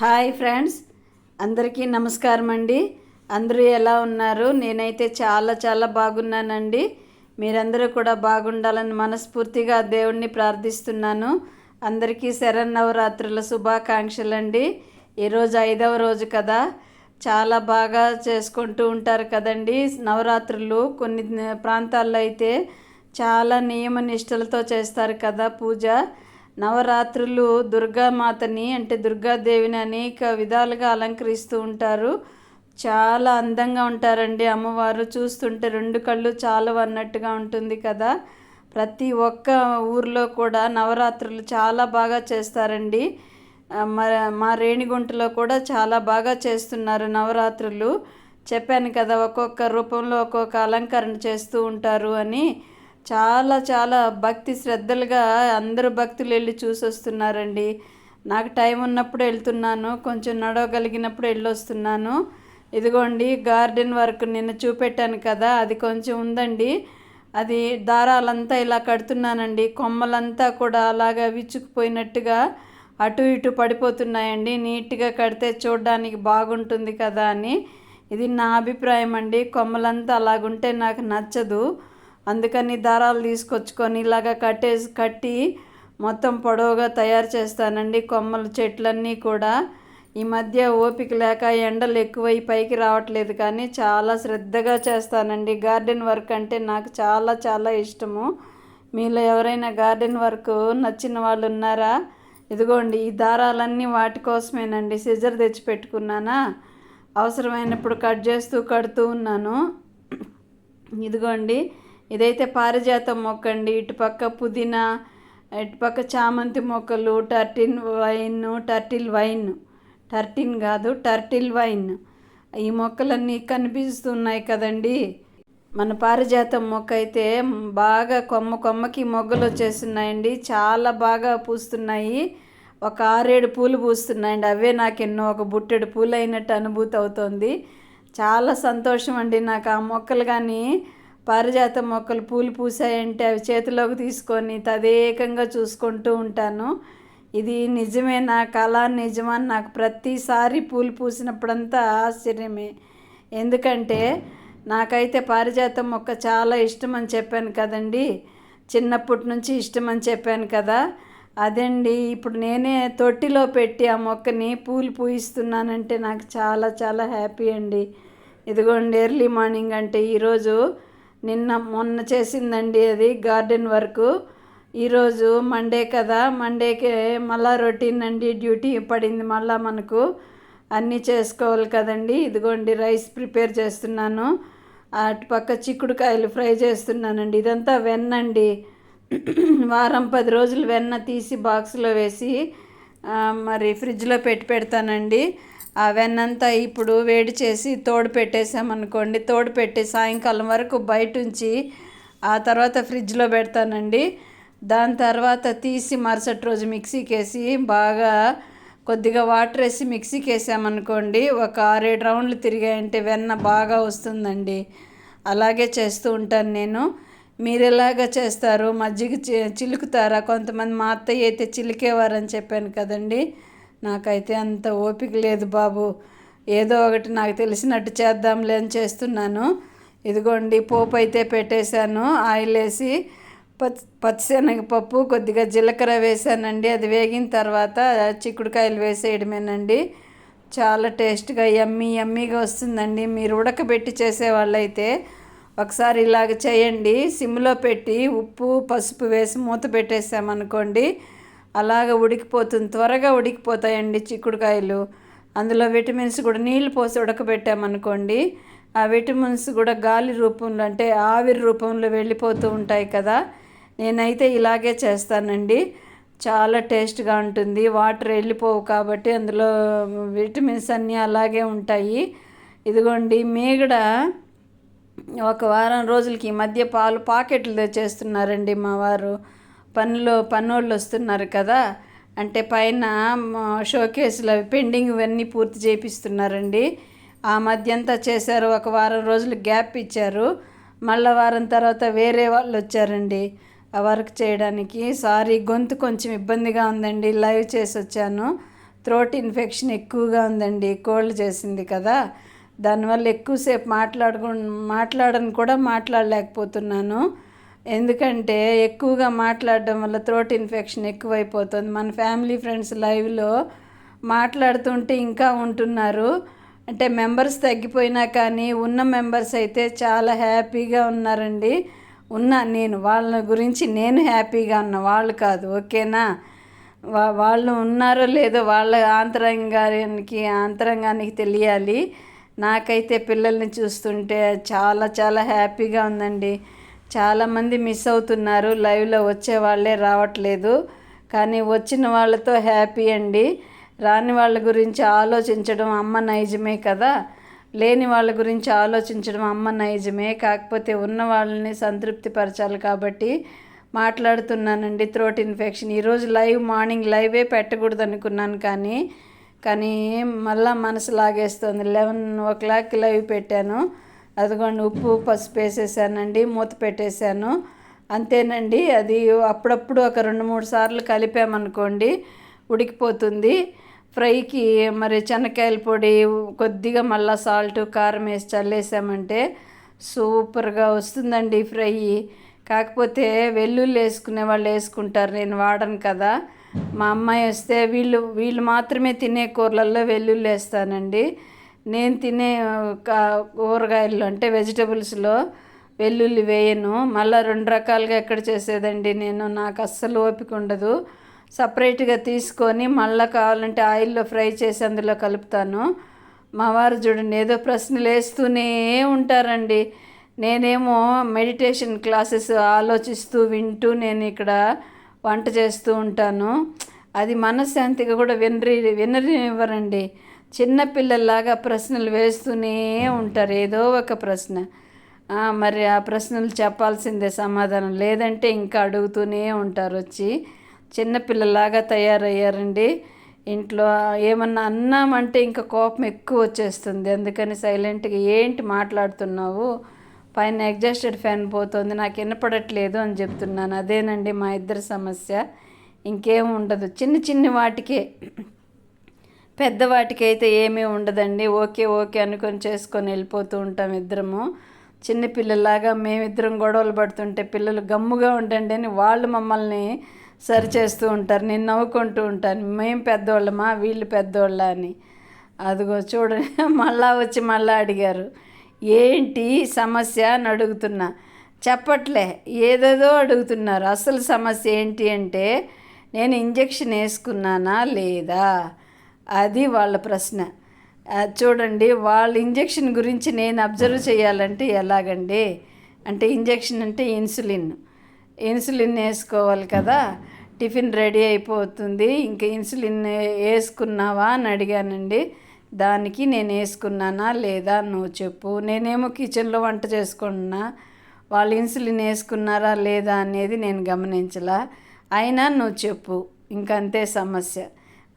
Hi friends అందరికీ నమస్కారం అండి. అందరూ ఎలా ఉన్నారు? నేనైతే చాలా చాలా బాగున్నానండి. మీరందరూ కూడా బాగుండాలని మనస్ఫూర్తిగా దేవుణ్ణి ప్రార్థిస్తున్నాను. అందరికీ శరన్నవరాత్రుల శుభాకాంక్షలు అండి ఈరోజు ఐదవ రోజు కదా. చాలా బాగా చేసుకుంటూ ఉంటారు కదండి నవరాత్రులు. కొన్ని ప్రాంతాల్లో అయితే చాలా నియమ నిష్టలతో చేస్తారు కదా పూజ. నవరాత్రులు దుర్గామాతని అంటే దుర్గాదేవిని అనేక విధాలుగా అలంకరిస్తూ ఉంటారు. చాలా అందంగా ఉంటారండి అమ్మవారు. చూస్తుంటే రెండు కళ్ళు చాలు అన్నట్టుగా ఉంటుంది కదా. ప్రతి ఒక్క ఊర్లో కూడా నవరాత్రులు చాలా బాగా చేస్తారండి. మా మా రేణిగుంటలో కూడా చాలా బాగా చేస్తున్నారు నవరాత్రులు. చెప్పాను కదా ఒక్కొక్క రూపంలో ఒక్కొక్క అలంకరణ చేస్తూ ఉంటారు అని. చాలా చాలా భక్తి శ్రద్ధలుగా అందరూ భక్తులు వెళ్ళి చూసొస్తున్నారండి. నాకు టైం ఉన్నప్పుడు వెళ్తున్నాను కొంచెం నడవగలిగినప్పుడు వెళ్ళొస్తున్నాను. ఇదిగోండి గార్డెన్ వర్క్ నిన్న చూపెట్టాను కదా అది కొంచెం ఉందండి. అది దారాలంతా ఇలా కడుతున్నానండి. కొమ్మలంతా కూడా అలాగా విచ్చుకుపోయినట్టుగా అటు ఇటు పడిపోతున్నాయండి. నీట్గా కడితే చూడడానికి బాగుంటుంది కదా అని. ఇది నా అభిప్రాయం అండి. కొమ్మలంతా అలాగుంటే నాకు నచ్చదు. అందుకని దారాలు తీసుకొచ్చుకొని ఇలాగా కట్టేసి కట్టి మొత్తం పొడవుగా తయారు చేస్తానండి. కొమ్మలు చెట్లన్నీ కూడా ఈ మధ్య ఓపిక లేక ఎండలు ఎక్కువై పైకి రావట్లేదు కానీ చాలా శ్రద్ధగా చేస్తానండి. గార్డెన్ వర్క్ అంటే నాకు చాలా చాలా ఇష్టము. మీలో ఎవరైనా గార్డెన్ వర్క్ నచ్చిన వాళ్ళు ఉన్నారా? ఇదిగోండి ఈ దారాలన్నీ వాటి కోసమేనండి. సిజర్ తెచ్చి పెట్టుకున్నానా? అవసరమైనప్పుడు కట్ చేస్తూ కడుతూ ఉన్నాను. ఇదిగోండి ఇదైతే పారిజాతం మొక్క అండి ఇటుపక్క పుదీనా ఇటుపక్క చామంతి మొక్కలు టర్టిన్ వైన్ టర్టిల్ వైన్ టర్టిన్ కాదు టర్టిల్ వైన్. ఈ మొక్కలన్నీ కనిపిస్తున్నాయి కదండి. మన పారిజాతం మొక్క అయితే బాగా కొమ్మ కొమ్మకి మొగ్గలు వచ్చేస్తున్నాయండి. చాలా బాగా పూస్తున్నాయి. ఒక ఆరేడు పూలు పూస్తున్నాయండి. అవే నాకు ఎన్నో ఒక బుట్టెడు పూలు అయినట్టు అనుభూతి అవుతోంది. చాలా సంతోషం అండి నాకు ఆ మొక్కలు కానీ పారిజాత మొక్కలు పూలు పూసాయంటే అవి చేతిలోకి తీసుకొని తదేకంగా చూసుకుంటూ ఉంటాను. ఇది నిజమే నా కళ నిజమని నాకు ప్రతిసారి పూలు పూసినప్పుడంతా ఆశ్చర్యమే. ఎందుకంటే నాకైతే పారిజాతం మొక్క చాలా ఇష్టం అని చెప్పాను కదండి. చిన్నప్పటి నుంచి ఇష్టం అని చెప్పాను కదా. అదండి ఇప్పుడు నేనే తొట్టిలో పెట్టి ఆ మొక్కని పూలు పూయిస్తున్నానంటే నాకు చాలా చాలా హ్యాపీ అండి. ఇదిగోండి ఎర్లీ మార్నింగ్ అంటే ఈరోజు నిన్న మొన్న చేసిందండి అది గార్డెన్ వర్క్. ఈరోజు మండే కదా మండేకి మళ్ళా రొటీన్ అండి డ్యూటీ పడింది మళ్ళా మనకు. అన్నీ చేసుకోవాలి కదండి. ఇదిగోండి రైస్ ప్రిపేర్ చేస్తున్నాను. అటుపక్క చిక్కుడుకాయలు ఫ్రై చేస్తున్నానండి. ఇదంతా వెన్నండి. వారం పది రోజులు వెన్న తీసి బాక్స్లో వేసి మరి ఫ్రిడ్జ్లో పెట్టి పెడతానండి. ఆ వెన్నంతా ఇప్పుడు వేడి చేసి తోడు పెట్టేసామనుకోండి తోడు పెట్టి సాయంకాలం వరకు బయట ఉంచి ఆ తర్వాత ఫ్రిడ్జ్లో పెడతానండి. దాని తర్వాత తీసి మరుసటి రోజు మిక్సీకి వేసి బాగా కొద్దిగా వాటర్ వేసి మిక్సీకి వేసామనుకోండి ఒక ఆరేడు రౌండ్లు తిరిగాయంటే వెన్న బాగా వస్తుందండి. అలాగే చేస్తూ ఉంటాను నేను. మీరు ఎలాగ చేస్తారు? మజ్జిగ చిలుకుతారా? కొంతమంది మా అత్తయ్య అయితే చిలికేవారని చెప్పాను కదండి. నాకైతే అంత ఓపిక లేదు బాబు. ఏదో ఒకటి నాకు తెలిసినట్టు చేద్దాంలే అని చేస్తున్నాను. ఇదిగోండి పోపు అయితే పెట్టేశాను. ఆయిల్ వేసి పచ్చి పచ్చిశనగపప్పు కొద్దిగా జీలకర్ర వేసానండి అది వేగిన తర్వాత చిక్కుడుకాయలు వేసేయడమేనండి. చాలా టేస్ట్గా ఎమ్మీ ఎమ్మీగా వస్తుందండి. మీరు ఉడకబెట్టి చేసేవాళ్ళైతే ఒకసారి ఇలాగ చేయండి. సిమ్లో పెట్టి ఉప్పు పసుపు వేసి మూత పెట్టేసామనుకోండి అలాగ ఉడికిపోతుంది. త్వరగా ఉడికిపోతాయండి చిక్కుడుకాయలు. అందులో విటమిన్స్ కూడా నీళ్ళు పోసి ఉడకబెట్టామనుకోండి ఆ విటమిన్స్ కూడా గాలి రూపంలో అంటే ఆవిరి రూపంలో వెళ్ళిపోతూ ఉంటాయి కదా. నేనైతే ఇలాగే చేస్తానండి. చాలా టేస్ట్గా ఉంటుంది. వాటర్ వెళ్ళిపోవు కాబట్టి అందులో విటమిన్స్ అన్నీ అలాగే ఉంటాయి. ఇదిగోండి మీగడ ఒక వారం రోజులకి ఈ మధ్య పాలు పాకెట్లు తెచ్చేస్తున్నారండి మా వారు. పనులు పనోళ్ళు వస్తున్నారు కదా? అంటే పైన షోకేసులు అవి పెండింగ్ ఇవన్నీ పూర్తి చేపిస్తున్నారండి. ఆ మధ్య అంతా చేశారు ఒక వారం రోజులు గ్యాప్ ఇచ్చారు. మళ్ళా వారం తర్వాత వేరే వాళ్ళు వచ్చారండి ఆ వర్క్ చేయడానికి. సారీ గొంతు కొంచెం ఇబ్బందిగా ఉందండి లైవ్ చేసి వచ్చాను. థ్రోట్ ఇన్ఫెక్షన్ ఎక్కువగా ఉందండి కోల్డ్ చేసింది కదా. దానివల్ల ఎక్కువసేపు మాట్లాడుకు మాట్లాడని కూడా మాట్లాడలేకపోతున్నాను. ఎందుకంటే ఎక్కువగా మాట్లాడడం వల్ల థ్రోట్ ఇన్ఫెక్షన్ ఎక్కువైపోతుంది. మన ఫ్యామిలీ ఫ్రెండ్స్ లైవ్లో మాట్లాడుతుంటే ఇంకా ఉంటున్నారు. అంటే మెంబర్స్ తగ్గిపోయినా కానీ ఉన్న మెంబర్స్ అయితే చాలా హ్యాపీగా ఉన్నారండి. ఉన్నా నేను వాళ్ళ గురించి నేను హ్యాపీగా ఉన్న వాళ్ళు కాదు ఓకేనా? వా వాళ్ళు ఉన్నారో లేదో వాళ్ళ ఆంతరంగానికి ఆంతరంగానికి తెలియాలి. నాకైతే పిల్లల్ని చూస్తుంటే చాలా చాలా హ్యాపీగా ఉందండి. చాలామంది మిస్ అవుతున్నారు. లైవ్లో వచ్చే వాళ్ళే రావట్లేదు. కానీ వచ్చిన వాళ్ళతో హ్యాపీ అండి. రాని వాళ్ళ గురించి ఆలోచించడం అమ్మ నైజమే కదా? లేని వాళ్ళ గురించి ఆలోచించడం అమ్మ నైజమే. కాకపోతే ఉన్న వాళ్ళని సంతృప్తిపరచాలి కాబట్టి మాట్లాడుతున్నానండి థ్రోట్ ఇన్ఫెక్షన్. ఈరోజు లైవ్ మార్నింగ్ లైవే పెట్టకూడదు అనుకున్నాను కానీ కానీ మళ్ళా మనసు లాగేస్తుంది. లెవెన్ ఓ క్లాక్ లైవ్ పెట్టాను. అదిగోండి ఉప్పు పసుపు వేసేసానండి మూత పెట్టేశాను. అంతేనండి అది అప్పుడప్పుడు ఒక రెండు మూడు సార్లు కలిపామనుకోండి ఉడికిపోతుంది. ఫ్రైకి మరి శనక్కాయల పొడి కొద్దిగా మళ్ళీ సాల్ట్ కారం వేసి చల్లేసామంటే సూపర్గా వస్తుందండి ఫ్రై. కాకపోతే వెల్లుల్లి వేసుకునే వాళ్ళు వేసుకుంటారు నేను వాడను కదా. మా అమ్మాయి వస్తే వీళ్ళు వీళ్ళు మాత్రమే తినే కూరలలో వెల్లుల్లి వేస్తానండి. నేను తినే కూరగాయలు అంటే వెజిటబుల్స్లో వెల్లుల్లి వేయను. మళ్ళీ రెండు రకాలుగా ఎక్కడ చేసేదండి నేను నాకు అస్సలు ఓపిక ఉండదు. సపరేట్గా తీసుకొని మళ్ళీ కావాలంటే ఆయిల్లో ఫ్రై చేసి అందులో కలుపుతాను. మా వారు చూడండి ఏదో ప్రశ్నలు వేస్తూనే ఉంటారండి. నేనేమో మెడిటేషన్ క్లాసెస్ ఆలోచిస్తూ వింటూ నేను ఇక్కడ వంట చేస్తూ ఉంటాను. అది మనశ్శాంతిగా కూడా వినరి వినరివ్వరండి చిన్నపిల్లల్లాగా ప్రశ్నలు వేస్తూనే ఉంటారు. ఏదో ఒక ప్రశ్న. మరి ఆ ప్రశ్నలు చెప్పాల్సిందే సమాధానం. లేదంటే ఇంకా అడుగుతూనే ఉంటారు వచ్చి. చిన్నపిల్లలాగా తయారయ్యారండి. ఇంట్లో ఏమన్నా అన్నామంటే ఇంకా కోపం ఎక్కువ వచ్చేస్తుంది. అందుకని సైలెంట్గా ఏంటి మాట్లాడుతున్నావు? పైన ఎగ్జాస్టెడ్ ఫ్యాన్ పోతుంది. నాకు వినపడట్లేదు అని చెప్తున్నాను. అదేనండి మా ఇద్దరి సమస్య. ఇంకేం ఉండదు. చిన్న చిన్న వాటికే. పెద్దవాటికైతే ఏమీ ఉండదండి. ఓకే ఓకే అనుకొని చేసుకొని వెళ్ళిపోతూ ఉంటాం ఇద్దరము. చిన్నపిల్లలాగా మేమిద్దరం గొడవలు పడుతుంటే పిల్లలు గమ్ముగా ఉండండి అని వాళ్ళు మమ్మల్ని సరి చేస్తూ ఉంటారు. నేను నవ్వుకుంటూ ఉంటాను. మేము పెద్దోళ్ళమా? వీళ్ళు పెద్దోళ్ళ అని. అదిగో చూడండి. మళ్ళా వచ్చి మళ్ళా అడిగారు. ఏంటి సమస్య అని అడుగుతున్నా. చెప్పట్లే. ఏదేదో అడుగుతున్నారు. అసలు సమస్య ఏంటి అంటే నేను ఇంజక్షన్ వేసుకున్నానా? లేదా? అది వాళ్ళ ప్రశ్న. చూడండి వాళ్ళ ఇంజెక్షన్ గురించి నేను అబ్జర్వ్ చేయాలంటే ఎలాగండి? అంటే ఇంజెక్షన్ అంటే ఇన్సులిన్. ఇన్సులిన్ వేసుకోవాలి కదా. టిఫిన్ రెడీ అయిపోతుంది. ఇంకా ఇన్సులిన్ వేసుకున్నావా అని అడిగానండి. దానికి నేను వేసుకున్నానా లేదా నువ్వు చెప్పు. నేనేమో కిచెన్లో వంట చేసుకున్నా వాళ్ళు ఇన్సులిన్ వేసుకున్నారా లేదా అనేది నేను గమనించలా. అయినా నువ్వు చెప్పు. ఇంకంతే సమస్య.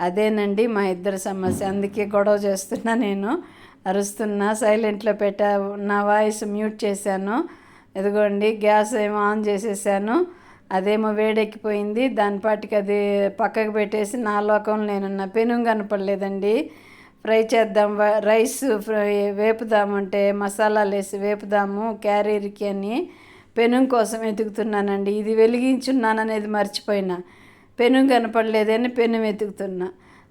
అదేనండి మా ఇద్దరి సమస్య. అందుకే గొడవ చేస్తున్నా నేను. అరుస్తున్నా సైలెంట్లో పెట్టా నా వాయిస్ మ్యూట్ చేశాను. ఎదుగోండి గ్యాస్ ఏమో ఆన్ చేసేసాను. అదేమో వేడెక్కిపోయింది. దానిపాటికి అది పక్కకు పెట్టేసి నా లోకంలో నేనున్న పెనుగు కనపడలేదండి. ఫ్రై చేద్దాం రైస్ ఫ్రై వేపుదామంటే మసాలాలు వేసి వేపుదాము క్యారీర్కి అని పెనుగు కోసం వెతుకుతున్నానండి. ఇది వెలిగించున్నాననేది మర్చిపోయినా. పెను కనపడలేదని పెను వెతుకుతున్నా.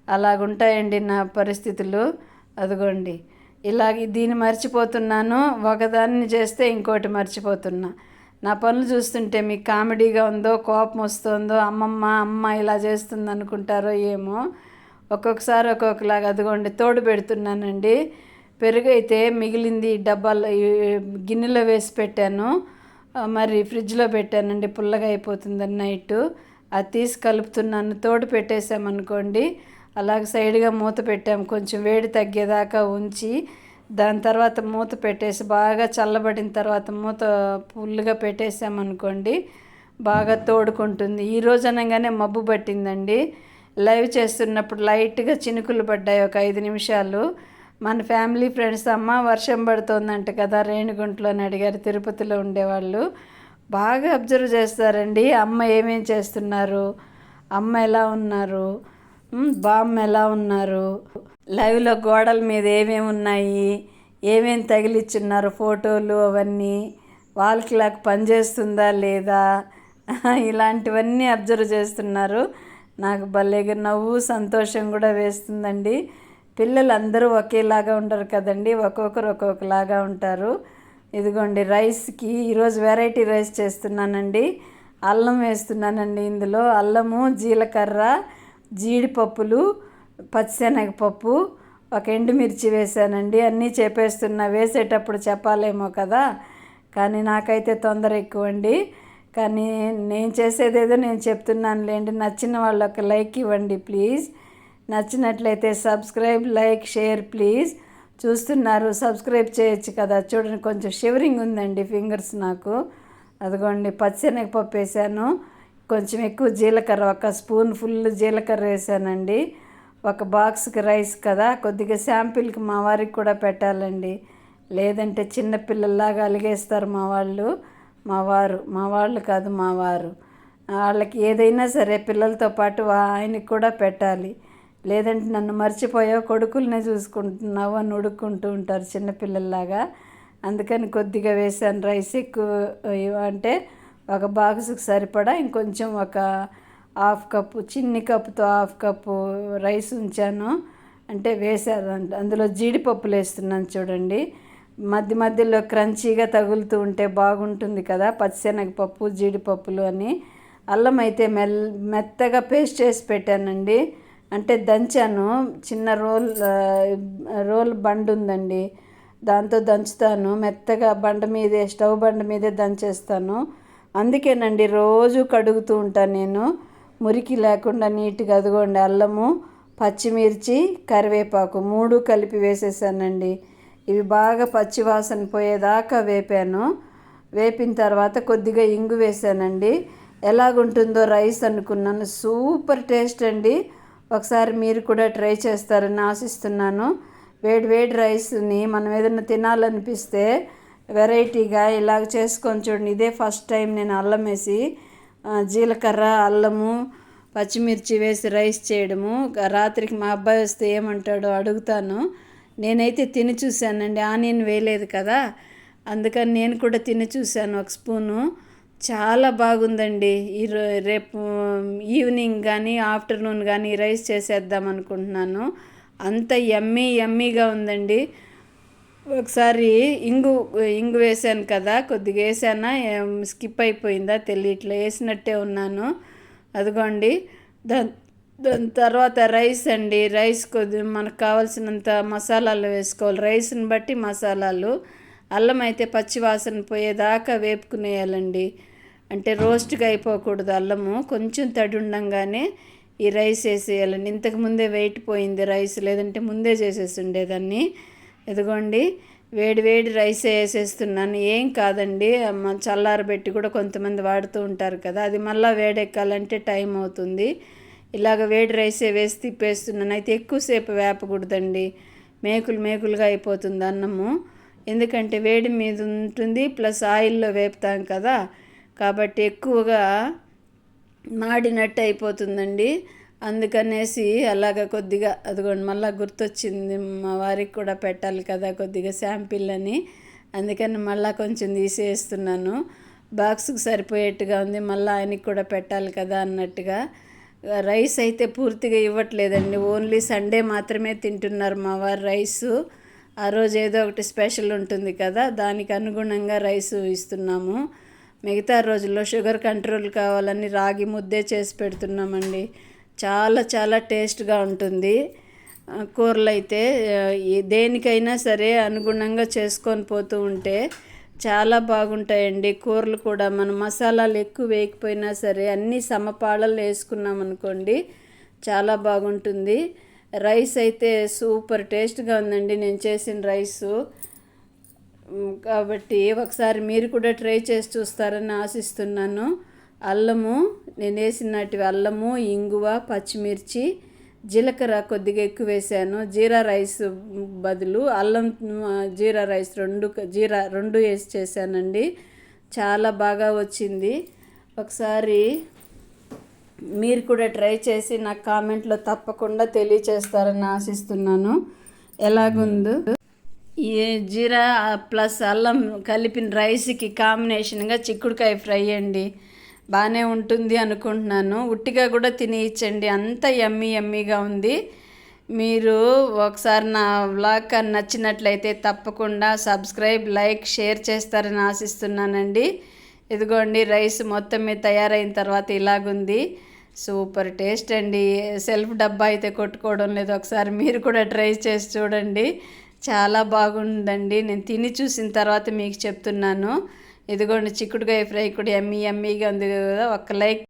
అలాగుంటాయండి నా పరిస్థితులు. అదిగోండి. ఇలాగ దీన్ని మర్చిపోతున్నాను. ఒకదాన్ని చేస్తే ఇంకోటి మర్చిపోతున్నా. నా పనులు చూస్తుంటే మీకు కామెడీగా ఉందో కోపం వస్తుందో అమ్మమ్మ అమ్మ ఇలా చేస్తుంది అనుకుంటారో ఏమో. ఒక్కొక్కసారి ఒక్కొక్కలాగా అదిగోండి తోడు పెడుతున్నానండి. పెరుగు అయితే మిగిలింది డబ్బాలో గిన్నెలో వేసి పెట్టాను. మరి ఫ్రిడ్జ్లో పెట్టానండి పుల్లగా అయిపోతుందని నైట్. అది తీసి కలుపుతున్నాను తోడు పెట్టేసామనుకోండి అలాగ సైడ్గా మూత పెట్టాము. కొంచెం వేడి తగ్గేదాకా ఉంచి దాని తర్వాత మూత పెట్టేసి బాగా చల్లబడిన తర్వాత మూత ఫుల్గా పెట్టేసామనుకోండి బాగా తోడుకుంటుంది. ఈ రోజు అనగానే మబ్బు పట్టిందండి. లైవ్ చేస్తున్నప్పుడు లైట్గా చినుకులు పడ్డాయి ఒక ఐదు నిమిషాలు. మన ఫ్యామిలీ ఫ్రెండ్స్ అమ్మ వర్షం పడుతోందంట కదా రేణిగుంటలో అని అడిగారు తిరుపతిలో ఉండేవాళ్ళు. బాగా అబ్జర్వ్ చేస్తారండి. అమ్మ ఏమేం చేస్తున్నారు? అమ్మ ఎలా ఉన్నారు? బామ్మ ఎలా ఉన్నారు? లైవ్లో గోడల మీద ఏమేమి ఉన్నాయి? ఏమేమి తగిలిచ్చున్నారు ఫోటోలు అవన్నీ? వాల్ క్లాక్ పనిచేస్తుందా లేదా? ఇలాంటివన్నీ అబ్జర్వ్ చేస్తున్నారు. నాకు భలేగా నవ్వు సంతోషం కూడా వేస్తుందండి. పిల్లలు అందరూ ఒకేలాగా ఉండరు కదండి. ఒక్కొక్కరు ఒక్కొక్కలాగా ఉంటారు. ఇదిగోండి రైస్కి ఈరోజు వెరైటీ రైస్ చేస్తున్నానండి. అల్లం వేస్తున్నానండి ఇందులో. అల్లము జీలకర్ర జీడిపప్పులు పచ్చిశనగపప్పు ఒక ఎండుమిర్చి వేసానండి అన్నీ చెప్పేస్తున్నా వేసేటప్పుడు చెప్పాలేమో కదా. కానీ నాకైతే తొందర ఎక్కువ అండి కానీ నేను చేసేదేదో నేను చెప్తున్నాను లేండి నచ్చిన వాళ్ళు ఒక లైక్ ఇవ్వండి ప్లీజ్. నచ్చినట్లయితే సబ్స్క్రైబ్ లైక్ షేర్ ప్లీజ్. చూస్తున్నారు సబ్స్క్రైబ్ చేయొచ్చు కదా. చూడండి కొంచెం షివరింగ్ ఉందండి ఫింగర్స్ నాకు. అదిగోండి పచ్చిశనగపప్పు వేసాను. కొంచెం ఎక్కువ జీలకర్ర ఒక స్పూన్ ఫుల్ జీలకర్ర వేసానండి. ఒక బాక్స్కి రైస్ కదా. కొద్దిగా శాంపిల్కి మా వారికి కూడా పెట్టాలండి. లేదంటే చిన్నపిల్లల్లాగా అలిగేస్తారు మా వాళ్ళు. మా వారు మా వాళ్ళు కాదు మా వారు. వాళ్ళకి ఏదైనా సరే పిల్లలతో పాటు ఆయనకి కూడా పెట్టాలి. లేదంటే నన్ను మర్చిపోయావు కొడుకులనే చూసుకుంటున్నావు అని ఉడుక్కుంటూ ఉంటారు చిన్నపిల్లల్లాగా. అందుకని కొద్దిగా వేసాను రైస్ ఎక్కువ అంటే ఒక బాక్స్కి సరిపడా ఇంకొంచెం ఒక హాఫ్ కప్పు చిన్ని కప్పుతో హాఫ్ కప్పు రైస్ ఉంచాను. అంటే వేసాను అందులో జీడిపప్పులు వేస్తున్నాను చూడండి. మధ్య మధ్యలో క్రంచీగా తగులుతూ ఉంటే బాగుంటుంది కదా పచ్చిశనగపప్పు జీడిపప్పులు అని. అల్లం అయితే మెల్ మెత్తగా పేస్ట్ చేసి పెట్టానండి. అంటే దంచాను. చిన్న రోల్ రోల్ బండ్ ఉందండి. దాంతో దంచుతాను. మెత్తగా బండ మీదే స్టవ్ బండ మీదే దంచేస్తాను. అందుకేనండి రోజు కడుగుతూ ఉంటాను నేను. మురికి లేకుండా నీట్గా అదిగోండి అల్లము పచ్చిమిర్చి కరివేపాకు మూడు కలిపి వేసేసానండి. ఇవి బాగా పచ్చి వాసన పోయేదాకా వేపాను. వేపిన తర్వాత కొద్దిగా ఇంగు వేసానండి. ఎలాగుంటుందో రైస్ అనుకున్నాను. సూపర్ టేస్ట్ అండి. ఒకసారి మీరు కూడా ట్రై చేస్తారని ఆశిస్తున్నాను. వేడి వేడి రైస్ని మనం ఏదైనా తినాలనిపిస్తే వెరైటీగా ఇలాగ చేసుకొని చూడండి. ఇదే ఫస్ట్ టైం నేను అల్లం వేసి జీలకర్ర అల్లము పచ్చిమిర్చి వేసి రైస్ చేయడము. రాత్రికి మా అబ్బాయి వస్తే ఏమంటాడో అడుగుతాను. నేనైతే తిని చూశానండి. ఆనియన్ వేయలేదు కదా. అందుకని నేను కూడా తిని చూశాను ఒక స్పూను. చాలా బాగుందండి. ఈ రో- రేపు ఈవినింగ్ కానీ ఆఫ్టర్నూన్ కానీ రైస్ చేసేద్దాం అనుకుంటున్నాను. అంత ఎమ్మీ ఎమ్మీగా ఉందండి. ఒకసారి ఇంగు ఇంగు వేసాను కదా కొద్దిగా వేసానా స్కిప్ అయిపోయిందా తెలియట్లే వేసినట్టే ఉన్నాను. అదిగోండి దాని దాని తర్వాత రైస్ అండి. రైస్ కొద్ది మనకు కావాల్సినంత మసాలాలు వేసుకోవాలి. రైస్ని బట్టి మసాలాలు. అల్లం అయితే పచ్చి వాసన పోయేదాకా వేపుకునేయాలండి. అంటే రోస్ట్గా అయిపోకూడదు అల్లము. కొంచెం తడి ఉండంగానే ఈ రైస్ వేసేయాలండి. ఇంతకు ముందే వెయిట్ పోయింది రైస్ లేదంటే ముందే చేసేసి ఉండేదాన్ని ఇదిగోండి వేడి వేడి రైస్ వేసేస్తున్నాను. ఏం కాదండి చల్లారబెట్టి కూడా కొంతమంది వాడుతూ ఉంటారు కదా అది మళ్ళీ వేడెక్కాలంటే టైం అవుతుంది. ఇలాగ వేడి రైసే వేసి తిప్పేస్తున్నాను. అయితే ఎక్కువసేపు వేపకూడదండి. మేకులు మేకులుగా అయిపోతుంది అన్నము. ఎందుకంటే వేడి మీద ఉంటుంది ప్లస్ ఆయిల్లో వేపుతాం కదా కాబట్టి ఎక్కువగా మాడినట్టు అయిపోతుందండి అందుకనేసి అలాగ కొద్దిగా అదిగోండి మళ్ళీ గుర్తొచ్చింది మా వారికి కూడా పెట్టాలి కదా కొద్దిగా శాంపిల్ అని అందుకని మళ్ళీ కొంచెం తీసేస్తున్నాను. బాక్స్కి సరిపోయేట్టుగా ఉంది మళ్ళీ ఆయనకి కూడా పెట్టాలి కదా అన్నట్టుగా. రైస్ అయితే పూర్తిగా ఇవ్వట్లేదండి. ఓన్లీ సండే మాత్రమే తింటున్నారు మా వారు రైసు. ఆ రోజు ఏదో ఒకటి స్పెషల్ ఉంటుంది కదా దానికి అనుగుణంగా రైస్ ఇస్తున్నాము. మిగతా రోజుల్లో షుగర్ కంట్రోల్ కావాలని రాగి ముద్దే చేసి పెడుతున్నామండి. చాలా చాలా టేస్ట్గా ఉంటుంది. కూరలు అయితే దేనికైనా సరే అనుగుణంగా చేసుకొని పోతూ ఉంటే చాలా బాగుంటాయండి. కూరలు కూడా మన మసాలాలు ఎక్కువ వేయకపోయినా సరే అన్నీ సమపాళలు వేసుకున్నాం అనుకోండి చాలా బాగుంటుంది. రైస్ అయితే సూపర్ టేస్ట్గా ఉందండి. నేను చేసిన రైసు. కాబట్టి ఒకసారి మీరు కూడా ట్రై చేసి చూస్తారని ఆశిస్తున్నాను. అల్లము నేను వేసినటివి అల్లము ఇంగువ పచ్చిమిర్చి జీలకర్ర కొద్దిగా ఎక్కువ వేసాను. జీరా రైస్ బదులు అల్లం జీరా రైస్ రెండు జీరా రెండు వేసి చేశానండి. చాలా బాగా వచ్చింది. ఒకసారి మీరు కూడా ట్రై చేసి నాకు కామెంట్లో తప్పకుండా తెలియచేస్తారని ఆశిస్తున్నాను. ఎలాగుందో? ఈ జీరా ప్లస్ అల్లం కలిపిన రైస్కి కాంబినేషన్గా చిక్కుడుకాయ ఫ్రై అండి. బాగానే ఉంటుంది అనుకుంటున్నాను. ఉట్టిగా కూడా తినేయచ్చండి. అంత ఎమ్మీ ఎమ్మీగా ఉంది. మీరు ఒకసారి నా వ్లాగ్ నచ్చినట్లయితే తప్పకుండా సబ్స్క్రైబ్ లైక్ షేర్ చేస్తారని ఆశిస్తున్నానండి. ఇదిగోండి రైస్ మొత్తం మీద తయారైన తర్వాత ఇలాగుంది. సూపర్ టేస్ట్ అండి. సెల్ఫ్ డబ్బా అయితే కొట్టుకోవడం లేదు. ఒకసారి మీరు కూడా ట్రై చేసి చూడండి. చాలా బాగుందండి. నేను తిని చూసిన తర్వాత మీకు చెప్తున్నాను. ఇదిగోండి చిక్కుడుకాయ ఫ్రై కూడా ఎమ్మీ ఎమ్మీగా ఉంది కదా ఒక లైక్